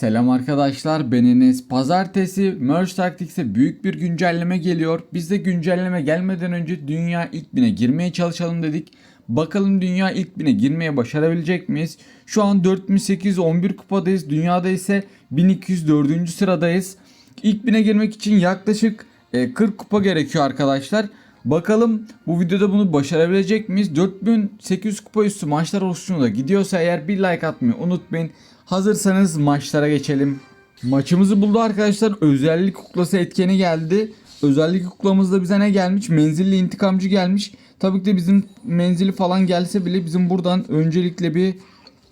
Selam arkadaşlar ben Enes. Pazartesi Merge Tactics'e büyük bir güncelleme geliyor. Biz de güncelleme gelmeden önce dünya ilk bine girmeye çalışalım dedik. Bakalım dünya ilk bine girmeye başarabilecek miyiz? Şu an 4811 kupadayız. Dünyada ise 1204. sıradayız. İlk bine girmek için yaklaşık e, 40 kupa gerekiyor arkadaşlar. Bakalım bu videoda bunu başarabilecek miyiz? 4800 kupa üstü maçlar oluşumunda gidiyorsa eğer bir like atmayı unutmayın. Hazırsanız maçlara geçelim. Maçımızı buldu arkadaşlar. Özellik kuklası etkeni geldi. Özellik kuklamızda bize ne gelmiş? Menzilli intikamcı gelmiş. Tabii ki de bizim menzili falan gelse bile bizim buradan öncelikle bir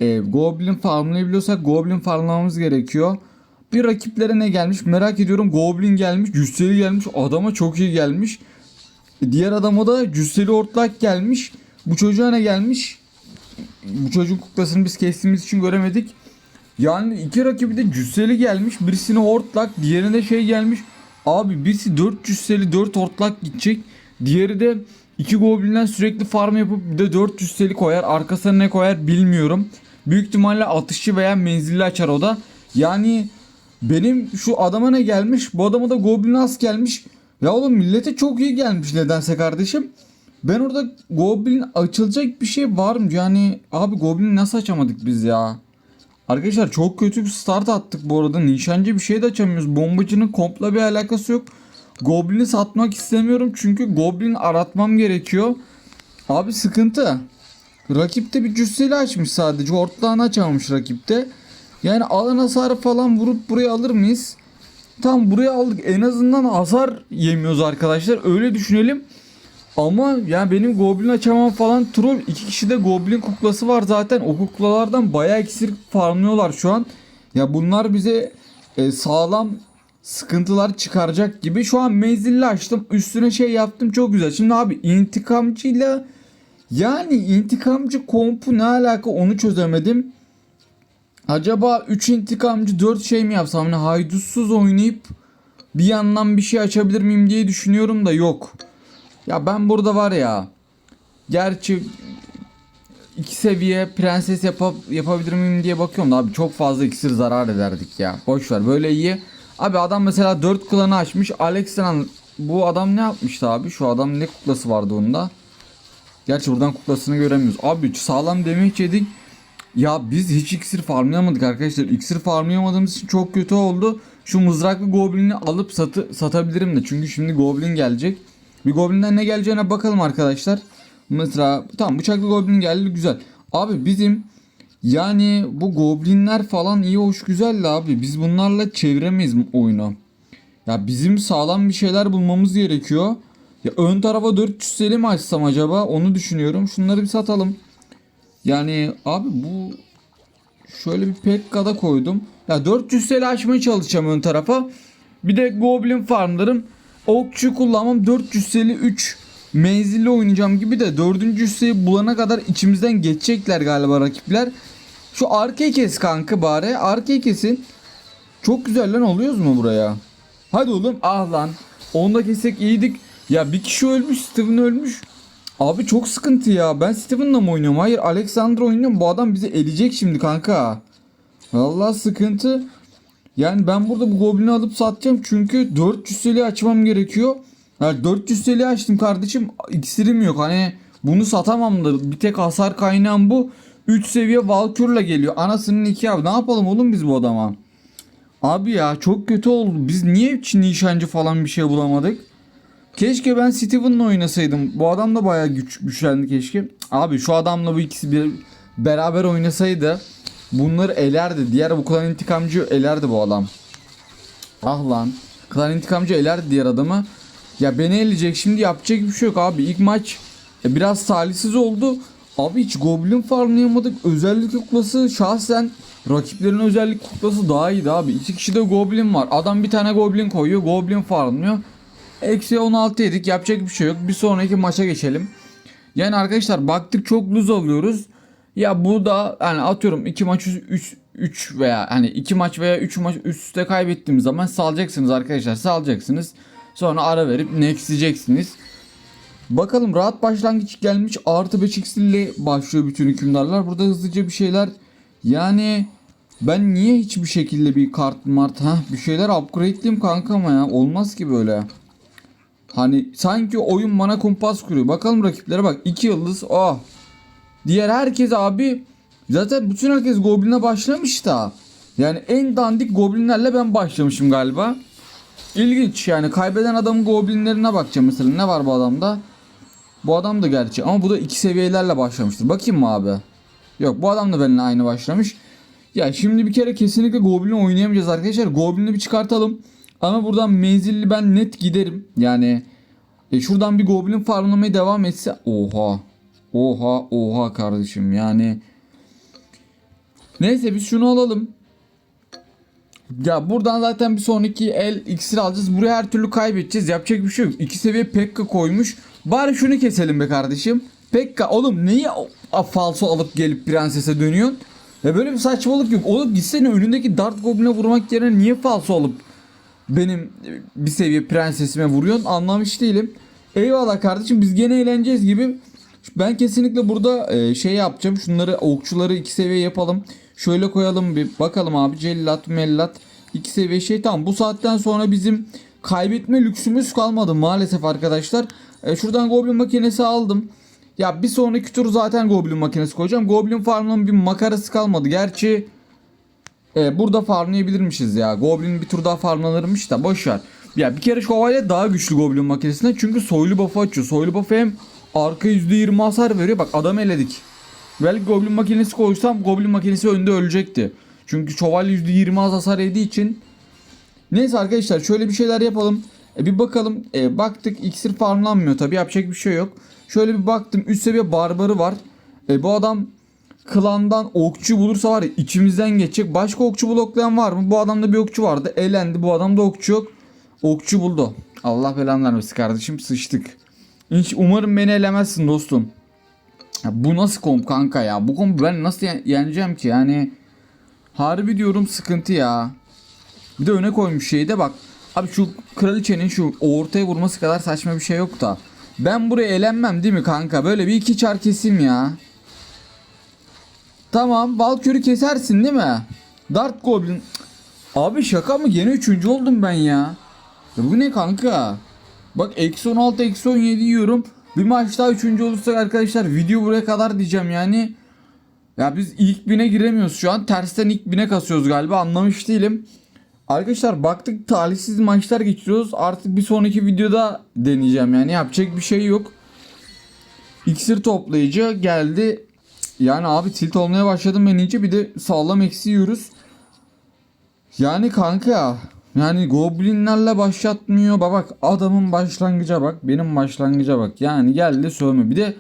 e, Goblin farmlayabiliyorsak Goblin farmlamamız gerekiyor. Bir rakiplere ne gelmiş merak ediyorum. Goblin gelmiş, Cüsseli gelmiş. Adama çok iyi gelmiş. Diğer adama da Cüsseli Ortlak gelmiş. Bu çocuğa ne gelmiş? Bu çocuğun kuklasını biz kestiğimiz için göremedik. Yani iki rakibi de cüsseli gelmiş. Birisine hortlak, diğerine şey gelmiş. Abi birisi 4 cüsseli 4 hortlak gidecek. Diğeri de iki goblinden sürekli farm yapıp bir de 4 cüsseli koyar. Arkasına ne koyar bilmiyorum. Büyük ihtimalle atışçı veya menzilli açar o da. Yani benim şu adama ne gelmiş? Bu adama da goblin as gelmiş. Ya oğlum millete çok iyi gelmiş nedense kardeşim. Ben orada goblin açılacak bir şey var mı? Yani abi goblin nasıl açamadık biz ya? Arkadaşlar çok kötü bir start attık bu arada. Nişancı bir şey de açamıyoruz. Bombacının kompla bir alakası yok. Goblin'i satmak istemiyorum çünkü Goblin aratmam gerekiyor. Abi sıkıntı. Rakipte bir cüsseli açmış sadece. Ortlağını açamamış rakipte. Yani alan hasarı falan vurup buraya alır mıyız? Tam buraya aldık. En azından hasar yemiyoruz arkadaşlar. Öyle düşünelim. Ama yani benim goblin açamam falan troll. iki kişi de goblin kuklası var zaten. O kuklalardan bayağı iksir farmlıyorlar şu an. Ya bunlar bize e, sağlam sıkıntılar çıkaracak gibi. Şu an menzilli açtım. Üstüne şey yaptım çok güzel. Şimdi abi intikamcıyla yani intikamcı kompu ne alaka onu çözemedim. Acaba 3 intikamcı 4 şey mi yapsam? Hani haydutsuz oynayıp bir yandan bir şey açabilir miyim diye düşünüyorum da yok. Ya ben burada var ya. Gerçi iki seviye prenses yapap yapabilir miyim diye bakıyorum da abi çok fazla iksir zarar ederdik ya. Boş ver böyle iyi. Abi adam mesela 4 klanı açmış. Alexander bu adam ne yapmıştı abi? Şu adam ne kuklası vardı onda? Gerçi buradan kuklasını göremiyoruz. Abi sağlam demek yedik. Ya biz hiç iksir farmlayamadık arkadaşlar. İksir farmlayamadığımız için çok kötü oldu. Şu mızraklı goblini alıp satı, satabilirim de. Çünkü şimdi goblin gelecek. Bir goblinden ne geleceğine bakalım arkadaşlar. Mesela tamam bıçaklı goblin geldi güzel. Abi bizim yani bu goblinler falan iyi hoş güzel abi. Biz bunlarla çeviremeyiz oyunu. Ya bizim sağlam bir şeyler bulmamız gerekiyor. Ya ön tarafa 400 seli mi açsam acaba onu düşünüyorum. Şunları bir satalım. Yani abi bu şöyle bir Pekka'da koydum. Ya 400 seli açmaya çalışacağım ön tarafa. Bir de goblin farmlarım. Okçu kullanmam 400 seli 3 menzilli oynayacağım gibi de 4. sayı bulana kadar içimizden geçecekler galiba rakipler. Şu arkayı kes kanka bari. Arkayı kesin. Çok güzel lan oluyoruz mu buraya? Hadi oğlum ah lan. Onu da kessek iyiydik. Ya bir kişi ölmüş Steven ölmüş. Abi çok sıkıntı ya. Ben Steven'la mı oynuyorum? Hayır Alexander oynuyorum. Bu adam bizi eleyecek şimdi kanka. Vallahi sıkıntı. Yani ben burada bu goblini alıp satacağım çünkü 400 seli açmam gerekiyor. Yani 400 seli açtım kardeşim iksirim yok hani bunu satamam da bir tek hasar kaynağım bu. 3 seviye Valkür'le geliyor. Anasının iki abi ne yapalım oğlum biz bu adama? Abi ya çok kötü oldu. Biz niye hiç nişancı falan bir şey bulamadık? Keşke ben Steven'la oynasaydım. Bu adam da bayağı güç, güçlendi keşke. Abi şu adamla bu ikisi bir beraber oynasaydı bunları elerdi. Diğer bu klan intikamcı elerdi bu adam. Ah lan. Klan intikamcı elerdi diğer adamı. Ya beni eleyecek şimdi yapacak bir şey yok abi. İlk maç biraz talihsiz oldu. Abi hiç goblin farmlayamadık. Özellik kuklası şahsen rakiplerin özellik kuklası daha iyiydi abi. İki kişi de goblin var. Adam bir tane goblin koyuyor. Goblin farmlıyor. Eksi 16 yedik. Yapacak bir şey yok. Bir sonraki maça geçelim. Yani arkadaşlar baktık çok lose alıyoruz. Ya bu da yani atıyorum 2 maç 3 3 veya hani 2 maç veya 3 maç üst üste kaybettiğimiz zaman salacaksınız arkadaşlar. Salacaksınız. Sonra ara verip nextleyeceksiniz. Bakalım rahat başlangıç gelmiş. Artı 5 ile başlıyor bütün hükümdarlar. Burada hızlıca bir şeyler yani Ben niye hiçbir şekilde bir kart mart ha bir şeyler upgrade'liyim kanka ama ya olmaz ki böyle. Hani sanki oyun bana kumpas kuruyor. Bakalım rakiplere bak 2 yıldız oh. Diğer herkes abi zaten bütün herkes Goblin'e başlamış da. Yani en dandik Goblinlerle ben başlamışım galiba. İlginç yani kaybeden adamın Goblinlerine bakacağım mesela ne var bu adamda? Bu adam da gerçi ama bu da iki seviyelerle başlamıştır. Bakayım mı abi? Yok bu adam da benimle aynı başlamış. Ya şimdi bir kere kesinlikle Goblin oynayamayacağız arkadaşlar. Goblin'i bir çıkartalım. Ama buradan menzilli ben net giderim. Yani e şuradan bir Goblin farmlamaya devam etse. Oha. Oha oha kardeşim yani. Neyse biz şunu alalım. Ya buradan zaten bir sonraki el iksir alacağız. Buraya her türlü kaybedeceğiz. Yapacak bir şey yok. İki seviye Pekka koymuş. Bari şunu keselim be kardeşim. Pekka oğlum a- falso alıp gelip prensese dönüyorsun? Ya böyle bir saçmalık yok. Oğlum gitsene önündeki Dart Goblin'e vurmak yerine niye falso alıp benim e, bir seviye prensesime vuruyorsun anlamış değilim. Eyvallah kardeşim biz gene eğleneceğiz gibi. Ben kesinlikle burada e, şey yapacağım. Şunları okçuları iki seviye yapalım. Şöyle koyalım bir bakalım abi cellat mellat iki seviye şey tamam. Bu saatten sonra bizim kaybetme lüksümüz kalmadı maalesef arkadaşlar. E, şuradan goblin makinesi aldım. Ya bir sonraki tur zaten goblin makinesi koyacağım. Goblin farmının bir makarası kalmadı. Gerçi e, burada farmlayabilirmişiz ya. Goblin bir tur daha farmlanırmış da boş ver. Ya bir kere şövalye daha güçlü Goblin makinesinden çünkü soylu buff'ı açıyor. Soylu buff hem arka %20 hasar veriyor. Bak adam eledik. Belki Goblin makinesi koysam Goblin makinesi önde ölecekti. Çünkü şövalye %20 az hasar yediği için. Neyse arkadaşlar şöyle bir şeyler yapalım. E, bir bakalım. E, baktık iksir farmlanmıyor tabi yapacak bir şey yok. Şöyle bir baktım üst seviye barbarı var. E, bu adam klandan okçu bulursa var ya içimizden geçecek. Başka okçu bloklayan var mı? Bu adamda bir okçu vardı. Elendi. Bu adamda okçu yok. Okçu buldu. Allah belanı vermesin kardeşim. Sıçtık. Hiç umarım beni elemezsin dostum. Ya bu nasıl komp kanka ya? Bu komp ben nasıl yen- yeneceğim ki? Yani harbi diyorum sıkıntı ya. Bir de öne koymuş şeyde bak. Abi şu kraliçenin şu ortaya vurması kadar saçma bir şey yok da. Ben buraya elenmem değil mi kanka? Böyle bir iki çar keseyim ya. Tamam Valkyrie'yi kesersin değil mi? Dart Goblin. Abi şaka mı? Gene üçüncü oldum ben ya. Ya bu ne kanka? Bak eksi 16 eksi 17 yiyorum. Bir maç daha üçüncü olursak arkadaşlar video buraya kadar diyeceğim yani. Ya biz ilk bine giremiyoruz şu an. Tersten ilk bine kasıyoruz galiba anlamış değilim. Arkadaşlar baktık talihsiz maçlar geçiriyoruz. Artık bir sonraki videoda deneyeceğim yani yapacak bir şey yok. İksir toplayıcı geldi. Yani abi tilt olmaya başladım ben iyice bir de sağlam eksi yiyoruz. Yani kanka yani goblinlerle başlatmıyor. Bak adamın başlangıca bak benim başlangıca bak. Yani geldi sövme. Bir de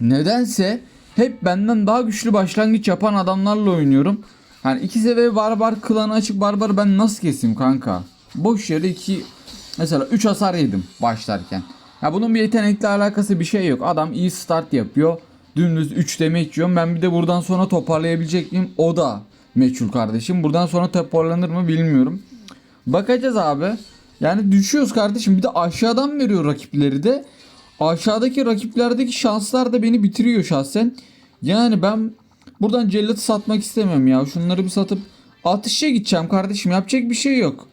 nedense hep benden daha güçlü başlangıç yapan adamlarla oynuyorum. Hani iki seviye barbar klanı açık barbar ben nasıl keseyim kanka? Boş yere iki mesela 3 hasar yedim başlarken. Ya bunun bir yetenekle alakası bir şey yok. Adam iyi start yapıyor. Dümdüz 3 damage yiyorum. Ben bir de buradan sonra toparlayabilecek miyim? O da meçhul kardeşim. Buradan sonra toparlanır mı bilmiyorum. Bakacağız abi. Yani düşüyoruz kardeşim. Bir de aşağıdan veriyor rakipleri de. Aşağıdaki rakiplerdeki şanslar da beni bitiriyor şahsen. Yani ben buradan cellatı satmak istemem ya. Şunları bir satıp atışa gideceğim kardeşim. Yapacak bir şey yok.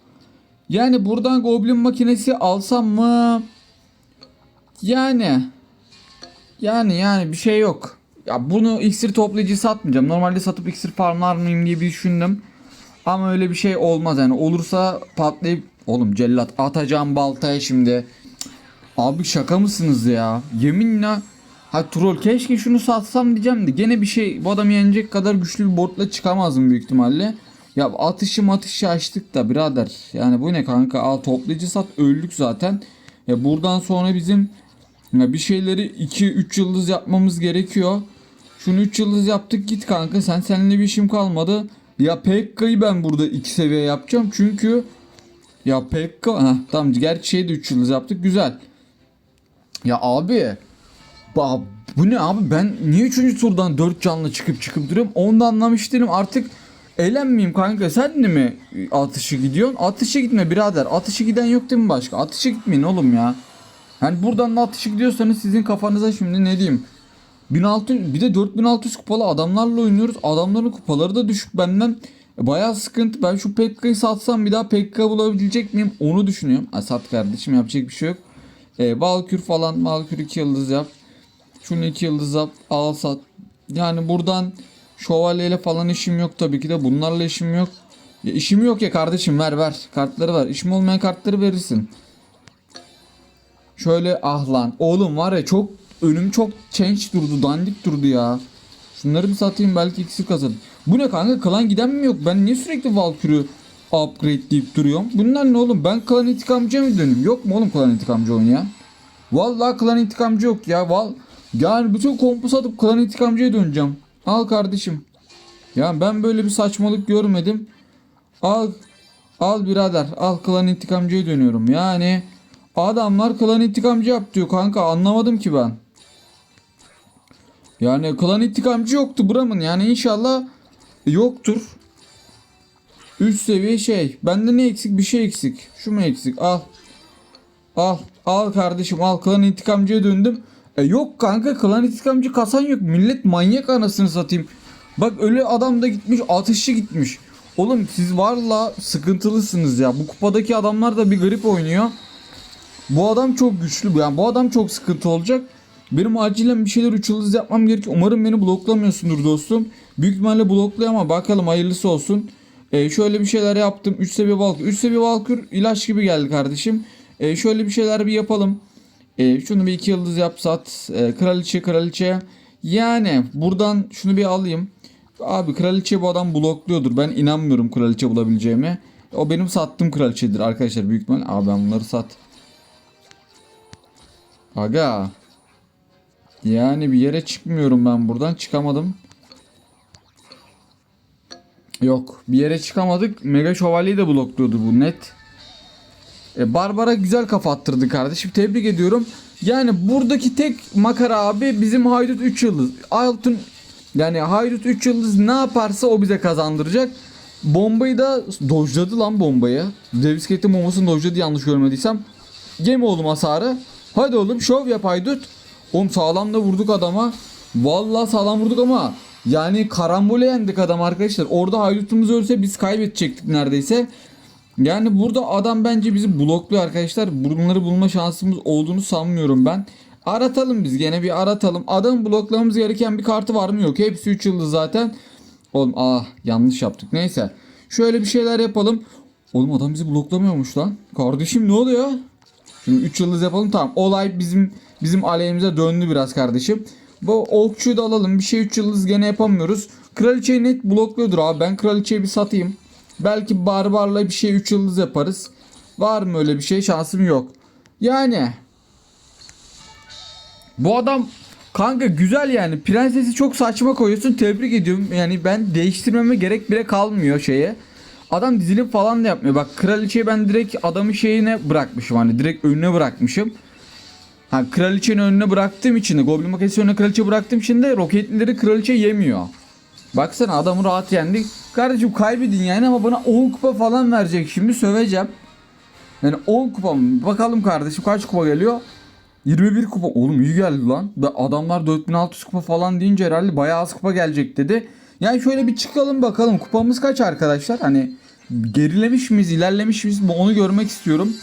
Yani buradan goblin makinesi alsam mı? Yani yani yani bir şey yok. Ya bunu iksir toplayıcı satmayacağım. Normalde satıp iksir farmlar mıyım diye bir düşündüm. Ama öyle bir şey olmaz yani. Olursa patlayıp oğlum cellat atacağım baltaya şimdi. Abi şaka mısınız ya? Yeminle ha troll keşke şunu satsam diyeceğim de gene bir şey bu adamı yenecek kadar güçlü bir botla çıkamazdım büyük ihtimalle. Ya atışı matışı açtık da birader. Yani bu ne kanka? Al toplayıcı sat öldük zaten. Ya buradan sonra bizim ya bir şeyleri 2-3 yıldız yapmamız gerekiyor. Şunu 3 yıldız yaptık git kanka. Sen seninle bir işim kalmadı. Ya Pekka'yı ben burada 2 seviye yapacağım. Çünkü ya Pekka heh, tamam gerçi şeyde 3 yıldız yaptık güzel. Ya abi ba, bu ne abi ben niye 3. turdan 4 canlı çıkıp çıkıp duruyorum onu da anlamış değilim artık eğlenmeyeyim kanka sen de mi atışı gidiyorsun atışı gitme birader atışı giden yok değil mi başka atışı gitmeyin oğlum ya. Hani buradan da atışı gidiyorsanız sizin kafanıza şimdi ne diyeyim 1600 bir de 4600 kupalı adamlarla oynuyoruz. Adamların kupaları da düşük benden. E, Bayağı sıkıntı. Ben şu Pekka'yı satsam bir daha Pekka bulabilecek miyim? Onu düşünüyorum. Ha, sat kardeşim yapacak bir şey yok. E, Valkür falan. Valkür 2 yıldız yap. Şunu 2 yıldız yap. Al sat. Yani buradan şövalyeyle falan işim yok tabii ki de. Bunlarla işim yok. Ya işim yok ya kardeşim ver ver. Kartları ver. İşim olmayan kartları verirsin. Şöyle ah lan. Oğlum var ya çok önüm çok change durdu. Dandik durdu ya. Şunları bir satayım belki iksir kazanırım. Bu ne kanka klan giden mi yok? Ben niye sürekli Valkyrie'ü upgrade deyip duruyorum? Bunlar ne oğlum? Ben klan intikamcıya mı dönüyorum? Yok mu oğlum klan intikamcı oynayan? Vallahi klan intikamcı yok ya. Val yani bütün kompu satıp klan intikamcıya döneceğim. Al kardeşim. Ya ben böyle bir saçmalık görmedim. Al. Al birader. Al klan intikamcıya dönüyorum. Yani adamlar klan intikamcı yap diyor kanka. Anlamadım ki ben. Yani klan intikamcı yoktu buramın. Yani inşallah yoktur. 3 seviye şey. Bende ne eksik? Bir şey eksik. Şu mu eksik? Al. Al. Al kardeşim al. Klan intikamcıya döndüm. E yok kanka klan intikamcı kasan yok. Millet manyak anasını satayım. Bak öyle adam da gitmiş atışçı gitmiş. Oğlum siz varla sıkıntılısınız ya. Bu kupadaki adamlar da bir garip oynuyor. Bu adam çok güçlü. Yani bu adam çok sıkıntı olacak. Benim acilen bir şeyler 3 yıldız yapmam gerekiyor. Umarım beni bloklamıyorsundur dostum. Büyük ihtimalle blokluyor ama bakalım hayırlısı olsun. Ee, şöyle bir şeyler yaptım. 3 seviye Valkür. 3 seviye Valkür ilaç gibi geldi kardeşim. Ee, şöyle bir şeyler bir yapalım. Ee, şunu bir 2 yıldız yap sat. Ee, kraliçe kraliçe. Yani buradan şunu bir alayım. Abi kraliçe bu adam blokluyordur. Ben inanmıyorum kraliçe bulabileceğime. O benim sattığım kraliçedir arkadaşlar büyük ihtimalle. Abi ben bunları sat. Aga. Yani bir yere çıkmıyorum ben buradan. Çıkamadım. Yok. Bir yere çıkamadık. Mega Şövalyeyi de blokluyordu bu net. E, Barbara güzel kafa attırdı kardeşim. Tebrik ediyorum. Yani buradaki tek makara abi bizim Haydut 3 yıldız. Altın yani Haydut 3 yıldız ne yaparsa o bize kazandıracak. Bombayı da dojladı lan bombayı. Davis Gate'in bombasını dojladı yanlış görmediysem. Gemi oğlum hasarı. Hadi oğlum şov yap Haydut. Oğlum sağlam da vurduk adama. Vallahi sağlam vurduk ama yani karambole yendik adam arkadaşlar. Orada Haydut'umuz ölse biz kaybedecektik neredeyse. Yani burada adam bence bizi blokluyor arkadaşlar. Bunları bulma şansımız olduğunu sanmıyorum ben. Aratalım biz gene bir aratalım. Adam bloklamamız gereken bir kartı var mı yok. Hepsi 3 yıldız zaten. Oğlum ah yanlış yaptık. Neyse. Şöyle bir şeyler yapalım. Oğlum adam bizi bloklamıyormuş lan. Kardeşim ne oluyor? Şimdi 3 yıldız yapalım tamam. Olay bizim bizim aleyhimize döndü biraz kardeşim. Bu okçuyu da alalım. Bir şey 3 yıldız gene yapamıyoruz. Kraliçeyi net blokluyordur abi. Ben kraliçeyi bir satayım. Belki barbarla bir şey 3 yıldız yaparız. Var mı öyle bir şey? Şansım yok. Yani bu adam kanka güzel yani. Prensesi çok saçma koyuyorsun. Tebrik ediyorum. Yani ben değiştirmeme gerek bile kalmıyor şeye. Adam dizilim falan da yapmıyor. Bak kraliçeyi ben direkt adamın şeyine bırakmışım. Hani direkt önüne bırakmışım. Ha kraliçenin önüne bıraktığım için de Goblin makinesi önüne kraliçe bıraktığım için de roketlileri kraliçe yemiyor. Baksana adamı rahat yendik. Kardeşim kaybedin yani ama bana 10 kupa falan verecek şimdi söveceğim. Yani 10 kupa mı? Bakalım kardeşim kaç kupa geliyor? 21 kupa. Oğlum iyi geldi lan. Adamlar 4600 kupa falan deyince herhalde bayağı az kupa gelecek dedi. Yani şöyle bir çıkalım bakalım. Kupamız kaç arkadaşlar? Hani gerilemiş miyiz, ilerlemiş miyiz? Onu görmek istiyorum.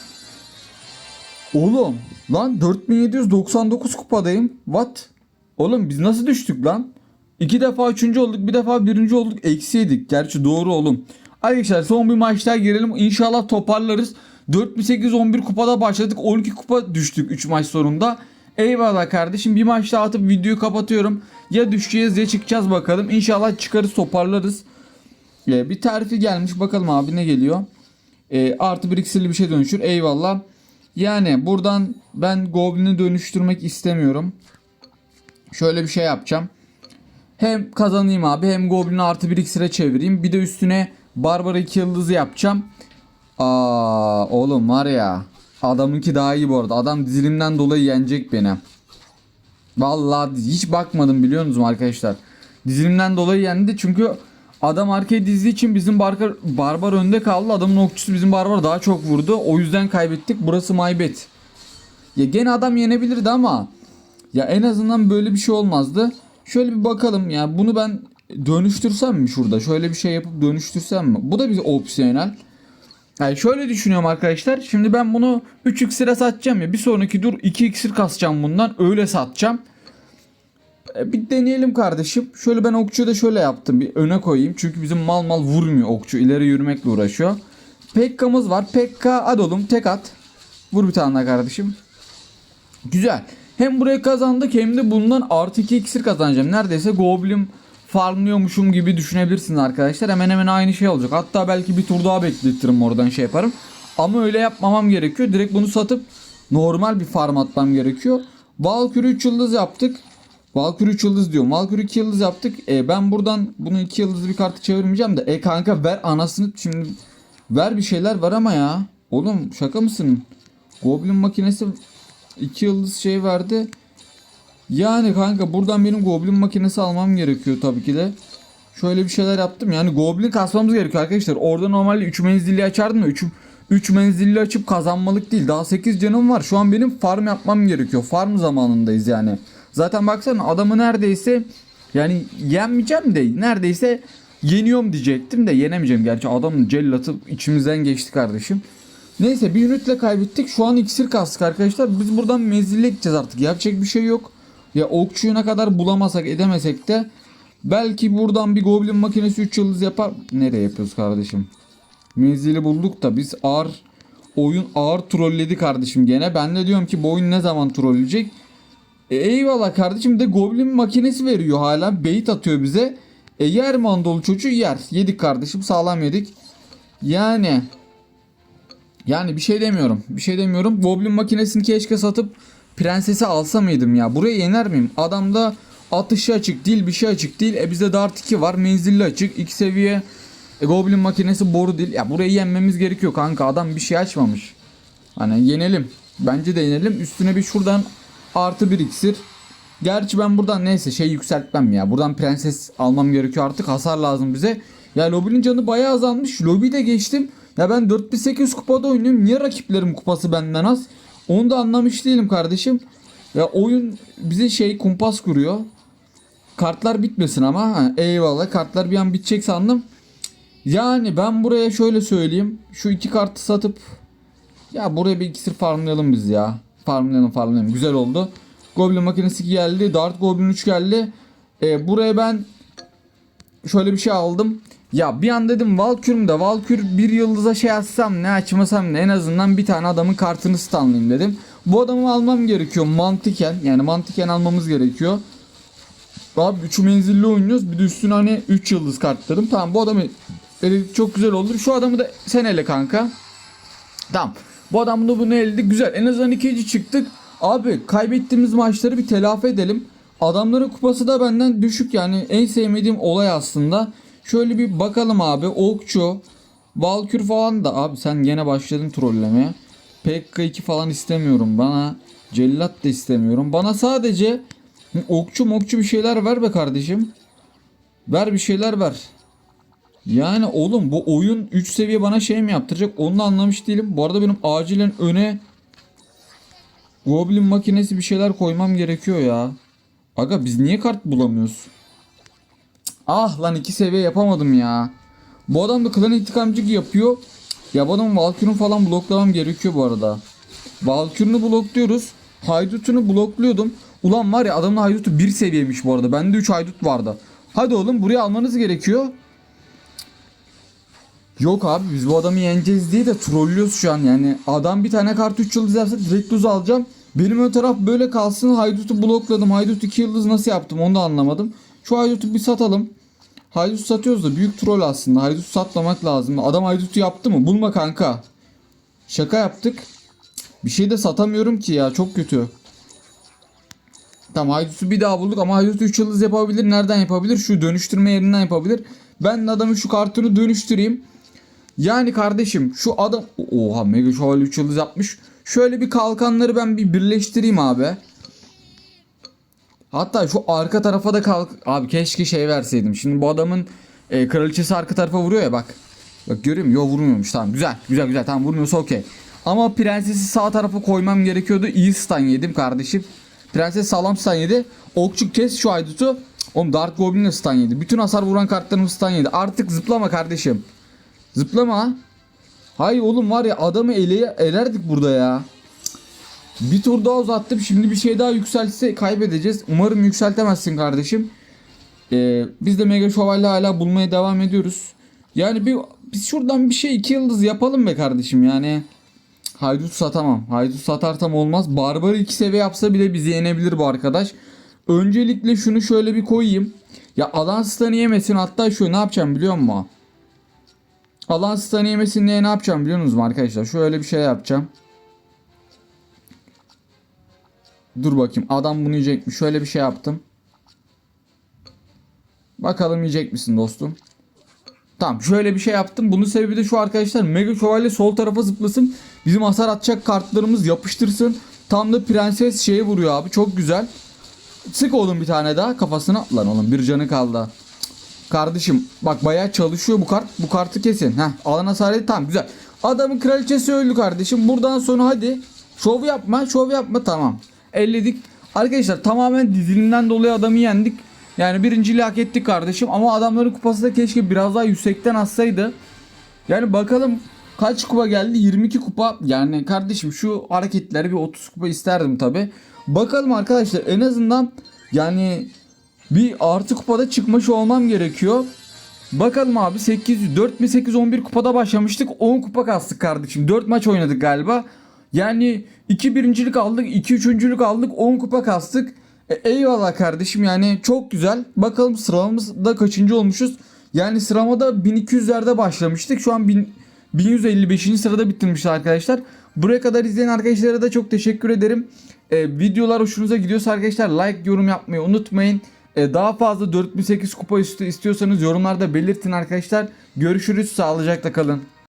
Oğlum lan 4799 kupadayım. What? Oğlum biz nasıl düştük lan? İki defa üçüncü olduk bir defa birinci olduk eksiydik. Gerçi doğru oğlum. Arkadaşlar son bir maç daha girelim. İnşallah toparlarız. 4811 kupada başladık. 12 kupa düştük 3 maç sonunda. Eyvallah kardeşim bir maç daha atıp videoyu kapatıyorum. Ya düşeceğiz ya çıkacağız bakalım. İnşallah çıkarız toparlarız. Ee, bir terfi gelmiş bakalım abi ne geliyor. Ee, artı bir iksirli bir şey dönüşür. Eyvallah. Yani buradan ben Goblin'i dönüştürmek istemiyorum. Şöyle bir şey yapacağım. Hem kazanayım abi hem Goblin'i artı bir iksire çevireyim. Bir de üstüne Barbara 2 yıldızı yapacağım. Aa oğlum var ya. Adamınki daha iyi bu arada. Adam dizilimden dolayı yenecek beni. Vallahi hiç bakmadım biliyor musunuz arkadaşlar. Dizilimden dolayı yendi çünkü adam arkaya dizdiği için bizim barbar, barbar önde kaldı. Adamın okçusu bizim barbar daha çok vurdu. O yüzden kaybettik. Burası maybet. Ya gene adam yenebilirdi ama Ya en azından böyle bir şey olmazdı. Şöyle bir bakalım ya bunu ben dönüştürsem mi şurada? Şöyle bir şey yapıp dönüştürsem mi? Bu da bir opsiyonel. Yani şöyle düşünüyorum arkadaşlar. Şimdi ben bunu 3 iksire satacağım ya. Bir sonraki dur 2 iksir kasacağım bundan. Öyle satacağım. E, bir deneyelim kardeşim. Şöyle ben okçuyu da şöyle yaptım. Bir öne koyayım. Çünkü bizim mal mal vurmuyor okçu. İleri yürümekle uğraşıyor. Pekka'mız var. Pekka hadi oğlum tek at. Vur bir tane daha kardeşim. Güzel. Hem burayı kazandık hem de bundan artı 2 iksir kazanacağım. Neredeyse Goblin farmlıyormuşum gibi düşünebilirsiniz arkadaşlar. Hemen hemen aynı şey olacak. Hatta belki bir tur daha bekletirim oradan şey yaparım. Ama öyle yapmamam gerekiyor. Direkt bunu satıp normal bir farm atmam gerekiyor. Valkyrie 3 yıldız yaptık. Valkyrie 3 yıldız diyorum. Valkyrie 2 yıldız yaptık. E, ben buradan bunu 2 yıldız bir kartı çevirmeyeceğim de. E kanka ver anasını şimdi. Ver bir şeyler var ama ya. Oğlum şaka mısın? Goblin makinesi 2 yıldız şey verdi. Yani kanka buradan benim goblin makinesi almam gerekiyor tabii ki de. Şöyle bir şeyler yaptım. Yani goblin kasmamız gerekiyor arkadaşlar. Orada normalde 3 menzilli açardım da 3 3 menzilli açıp kazanmalık değil. Daha 8 canım var. Şu an benim farm yapmam gerekiyor. Farm zamanındayız yani. Zaten baksana adamı neredeyse yani yenmeyeceğim de neredeyse yeniyorum diyecektim de yenemeyeceğim. Gerçi adamın cellatı içimizden geçti kardeşim. Neyse bir ünitle kaybettik. Şu an iksir kastık arkadaşlar. Biz buradan menzille gideceğiz artık. Yapacak bir şey yok. Ya okçuyu ne kadar bulamasak edemesek de belki buradan bir goblin makinesi 3 yıldız yapar. Nereye yapıyoruz kardeşim? Menzili bulduk da biz ağır oyun ağır trolledi kardeşim gene. Ben de diyorum ki bu oyun ne zaman trolleyecek? E, eyvallah kardeşim de goblin makinesi veriyor hala. Bait atıyor bize. E yer mandolu çocuğu yer. Yedik kardeşim sağlam yedik. Yani yani bir şey demiyorum. Bir şey demiyorum. Goblin makinesini keşke satıp prensesi alsa mıydım ya? Buraya yener miyim? Adamda atışı açık değil, bir şey açık değil. E bizde Dart 2 var, menzilli açık. 2 seviye e, Goblin makinesi boru değil. Ya burayı yenmemiz gerekiyor kanka. Adam bir şey açmamış. Hani yenelim. Bence de yenelim. Üstüne bir şuradan artı bir iksir. Gerçi ben buradan neyse şey yükseltmem ya. Buradan prenses almam gerekiyor artık. Hasar lazım bize. Ya lobinin canı bayağı azalmış. Lobi geçtim. Ya ben 4800 kupada oynuyorum. Niye rakiplerim kupası benden az? Onu da anlamış değilim kardeşim. Ya oyun bize şey kumpas kuruyor. Kartlar bitmesin ama. Ha, eyvallah kartlar bir an bitecek sandım. Yani ben buraya şöyle söyleyeyim. Şu iki kartı satıp ya buraya bir iksir farmlayalım biz ya. Farmlayalım farmlayalım. Güzel oldu. Goblin makinesi geldi. Dart Goblin 3 geldi. Ee, buraya ben şöyle bir şey aldım. Ya bir an dedim Valkür'üm de Valkür bir yıldıza şey açsam ne açmasam ne en azından bir tane adamın kartını stunlayayım dedim. Bu adamı almam gerekiyor mantıken yani mantıken almamız gerekiyor. Abi 3 menzilli oynuyoruz bir de üstüne hani 3 yıldız kartladım. Tamam bu adamı eledik çok güzel oldu. Şu adamı da sen ele kanka. Tamam. Bu adam da bunu elde güzel. En azından ikinci çıktık. Abi kaybettiğimiz maçları bir telafi edelim. Adamların kupası da benden düşük yani en sevmediğim olay aslında. Şöyle bir bakalım abi. Okçu, Valkür falan da abi sen yine başladın trollemeye. Pekka 2 falan istemiyorum bana. Cellat da istemiyorum. Bana sadece okçu mokçu bir şeyler ver be kardeşim. Ver bir şeyler ver. Yani oğlum bu oyun 3 seviye bana şey mi yaptıracak onu da anlamış değilim. Bu arada benim acilen öne Goblin makinesi bir şeyler koymam gerekiyor ya. Aga biz niye kart bulamıyoruz? Ah lan iki seviye yapamadım ya. Bu adam da klan intikamcık yapıyor. Ya bu adamın falan bloklamam gerekiyor bu arada. Valkyrie'ni blokluyoruz. Haydut'unu blokluyordum. Ulan var ya adamın haydutu bir seviyemiş bu arada. Bende 3 haydut vardı. Hadi oğlum buraya almanız gerekiyor. Yok abi biz bu adamı yeneceğiz diye de trollüyoruz şu an yani. Adam bir tane kart 3 yıldız yapsa direkt düz alacağım. Benim ön taraf böyle kalsın. Haydut'u blokladım. Haydut 2 yıldız nasıl yaptım onu da anlamadım. Şu Haydut'u bir satalım. Haydut satıyoruz da büyük troll aslında. Haydut satmamak lazım. Adam Haydut'u yaptı mı? Bulma kanka. Şaka yaptık. Bir şey de satamıyorum ki ya. Çok kötü. Tamam Haydut'u bir daha bulduk ama Haydut 3 yıldız yapabilir. Nereden yapabilir? Şu dönüştürme yerinden yapabilir. Ben adamın şu kartını dönüştüreyim. Yani kardeşim şu adam... Oha Mega Şövalye 3 yıldız yapmış. Şöyle bir kalkanları ben bir birleştireyim abi. Hatta şu arka tarafa da kalk... Abi keşke şey verseydim. Şimdi bu adamın e, kraliçesi arka tarafa vuruyor ya bak. Bak görüyor musun? Yok vurmuyormuş tamam güzel güzel güzel tamam vurmuyorsa okey. Ama prensesi sağ tarafa koymam gerekiyordu. İyi stun yedim kardeşim. Prenses sağlam stun yedi. Okçu kes şu haydutu. Oğlum Dark Goblin de stun yedi. Bütün hasar vuran kartlarımız stun yedi. Artık zıplama kardeşim. Zıplama. Hay oğlum var ya adamı ele, elerdik burada ya. Bir tur daha uzattım. Şimdi bir şey daha yükselse kaybedeceğiz. Umarım yükseltemezsin kardeşim. Ee, biz de Mega Şövalye hala bulmaya devam ediyoruz. Yani bir biz şuradan bir şey iki yıldız yapalım be kardeşim yani. Haydut satamam. Haydut satarsam olmaz. Barbarı iki seviye yapsa bile bizi yenebilir bu arkadaş. Öncelikle şunu şöyle bir koyayım. Ya alan stun'ı yemesin. Hatta şu ne yapacağım biliyor musun? Alan stun'ı yemesin diye ne yapacağım biliyor musunuz arkadaşlar? Şöyle bir şey yapacağım. Dur bakayım. Adam bunu yiyecek mi? Şöyle bir şey yaptım. Bakalım yiyecek misin dostum? Tamam şöyle bir şey yaptım. Bunun sebebi de şu arkadaşlar. Mega Şövalye sol tarafa zıplasın. Bizim hasar atacak kartlarımız yapıştırsın. Tam da prenses şeyi vuruyor abi. Çok güzel. Sık oğlum bir tane daha kafasına. Lan oğlum bir canı kaldı. Kardeşim bak bayağı çalışıyor bu kart. Bu kartı kesin. Heh, alan hasarı tamam güzel. Adamın kraliçesi öldü kardeşim. Buradan sonra hadi. Şov yapma şov yapma tamam. Elledik. Arkadaşlar tamamen dizilimden dolayı adamı yendik. Yani birinciliği hak ettik kardeşim. Ama adamların kupası da keşke biraz daha yüksekten atsaydı. Yani bakalım kaç kupa geldi? 22 kupa. Yani kardeşim şu hareketleri bir 30 kupa isterdim tabi. Bakalım arkadaşlar en azından yani bir artı kupada çıkmış olmam gerekiyor. Bakalım abi 800 4800 11 kupada başlamıştık. 10 kupa kastık kardeşim. 4 maç oynadık galiba. Yani 2 birincilik aldık, 2 üçüncülük aldık, 10 kupa kastık. E, eyvallah kardeşim yani çok güzel. Bakalım sıralamamızda kaçıncı olmuşuz. Yani sıramada 1200'lerde başlamıştık. Şu an 1000 1155. sırada bitirmişiz arkadaşlar. Buraya kadar izleyen arkadaşlara da çok teşekkür ederim. E, videolar hoşunuza gidiyorsa arkadaşlar like, yorum yapmayı unutmayın. E, daha fazla 4008 kupa üstü istiyorsanız yorumlarda belirtin arkadaşlar. Görüşürüz. Sağlıcakla kalın.